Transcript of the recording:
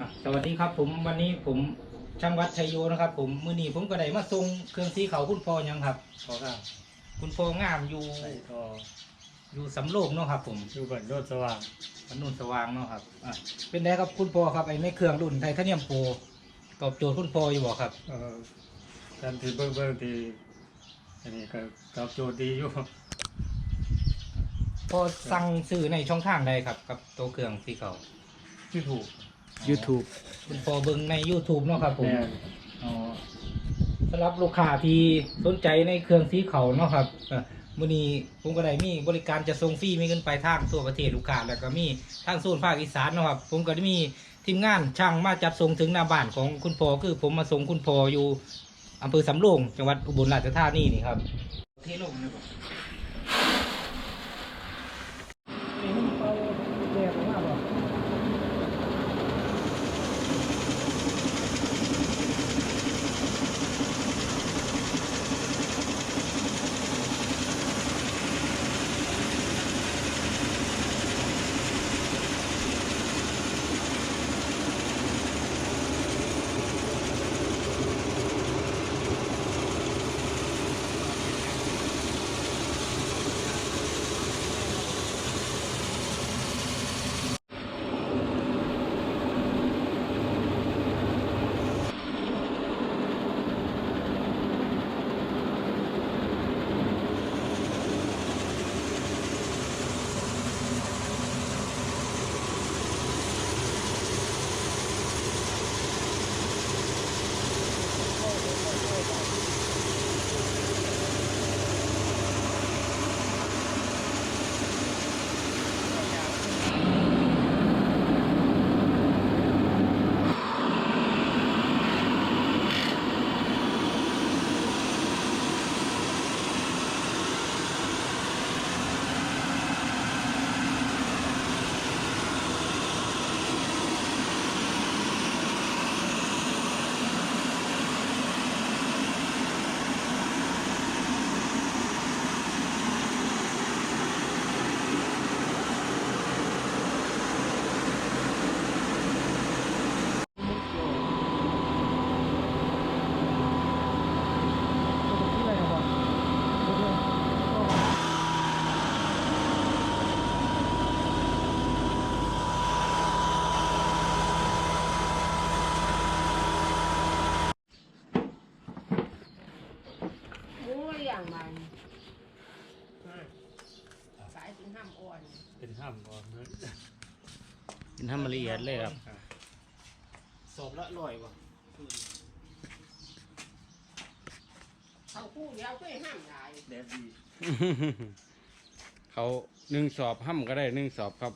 อะสวัสดีครับ ผมวันนี้ผมช่างวัดชัยโยนะครับ ผมมื้อนี้ผมก็ได้มาส่งเครื่องสีเขาคุณพ่อยังครับพอครับคุณพ่องามอยู่ใส่ทออยู่สำโรงเนาะครับ ผมอยู่บันโดดสว่างวันนุ่นสว่างเนาะครับอะเป็นไงครับคุณพ่อครับไอ้ไม่เครื่องรุ่นไทเทเนียมโปรตอบโจทย์คุณพ่ออยู่บ่ครับ เอ่อการที่เบิ่งเบิ่งที่อันนี้ก็ตอบโจทย์ดีอยู่พอสั่งซื้อในช่องทางใดครับ กับตัวเครื่องสีเขาที่ถูก YouTube คุณพ่อเบิ่งใน YouTube เนาะครับผมแม่นอ๋อสำหรับลูกค้าที่สนใจในเครื่องสีเขาเนาะครับเอ่อมื้อนี้ผมก็ได้มีบริการจะส่งฟรีมีเงินไปลายทางทั่วประเทศลูกค้าแล้วก็มีทางโซนภาคอีสานเนาะครับ ผมก็ได้มีทีมงานช่างมาจัดส่งถึงหน้าบ้านของคุณพ่อคือผมมาส่งคุณพ่ออยู่อำเภอสำโรงจังหวัดอุบลราชธานีนี่ครับเทลง ยงมันสายถึงห้ามอ่อนเป็นห้ำบ่เนื้อกินให้มันละเอียดเลยครับสอบละร้อยบ่ะเขาคู่เดียวก็ห้ามได้แดดดี เขาหนึ่งสอบห้ำก็ได้หนึ่งสอบครับ